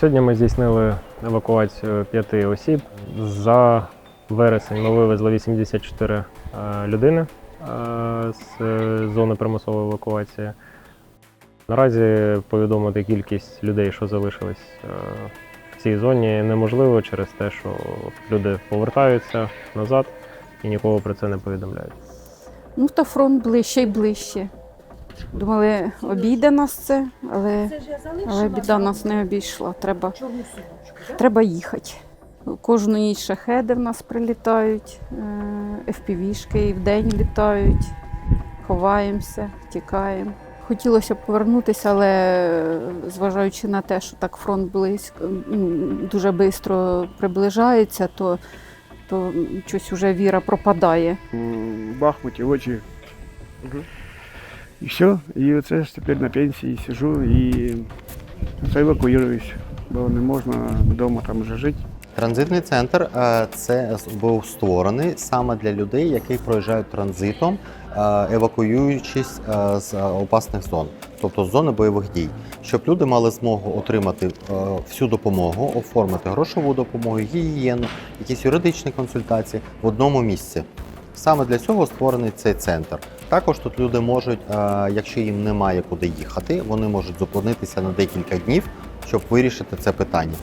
Сьогодні ми здійснили евакуацію п'яти осіб. За вересень ми вивезли 84 е, людини е, з е, зони примусової евакуації. Наразі повідомити кількість людей, що залишились в цій зоні, неможливо через те, що люди повертаються назад і нікого про це не повідомляють. Ну, та фронт ближче і ближче. Думали, обійде нас це, але, але біда нас не обійшла. Треба, треба їхати. Кожну ніч шахеди в нас прилітають, е, FPV-шки і вдень літають, ховаємося, тікаємо. Хотілося б повернутися, але е, зважаючи на те, що так фронт близько, дуже швидко приближається, то, то щось вже віра пропадає. в Бахмуті очі. І все. І оце ж тепер на пенсії сижу і евакуююсь, бо не можна вдома там вже жити. Транзитний центр е, це був створений саме для людей, які проїжджають транзитом, е, евакуюючись е, з опасних зон, тобто з зони бойових дій, щоб люди мали змогу отримати всю допомогу, оформити грошову допомогу, гігієну, якісь юридичні консультації в одному місці. Саме для цього створений цей центр. Також тут люди можуть, е, якщо їм немає куди їхати, вони можуть зупинитися на декілька днів, щоб вирішити це питання.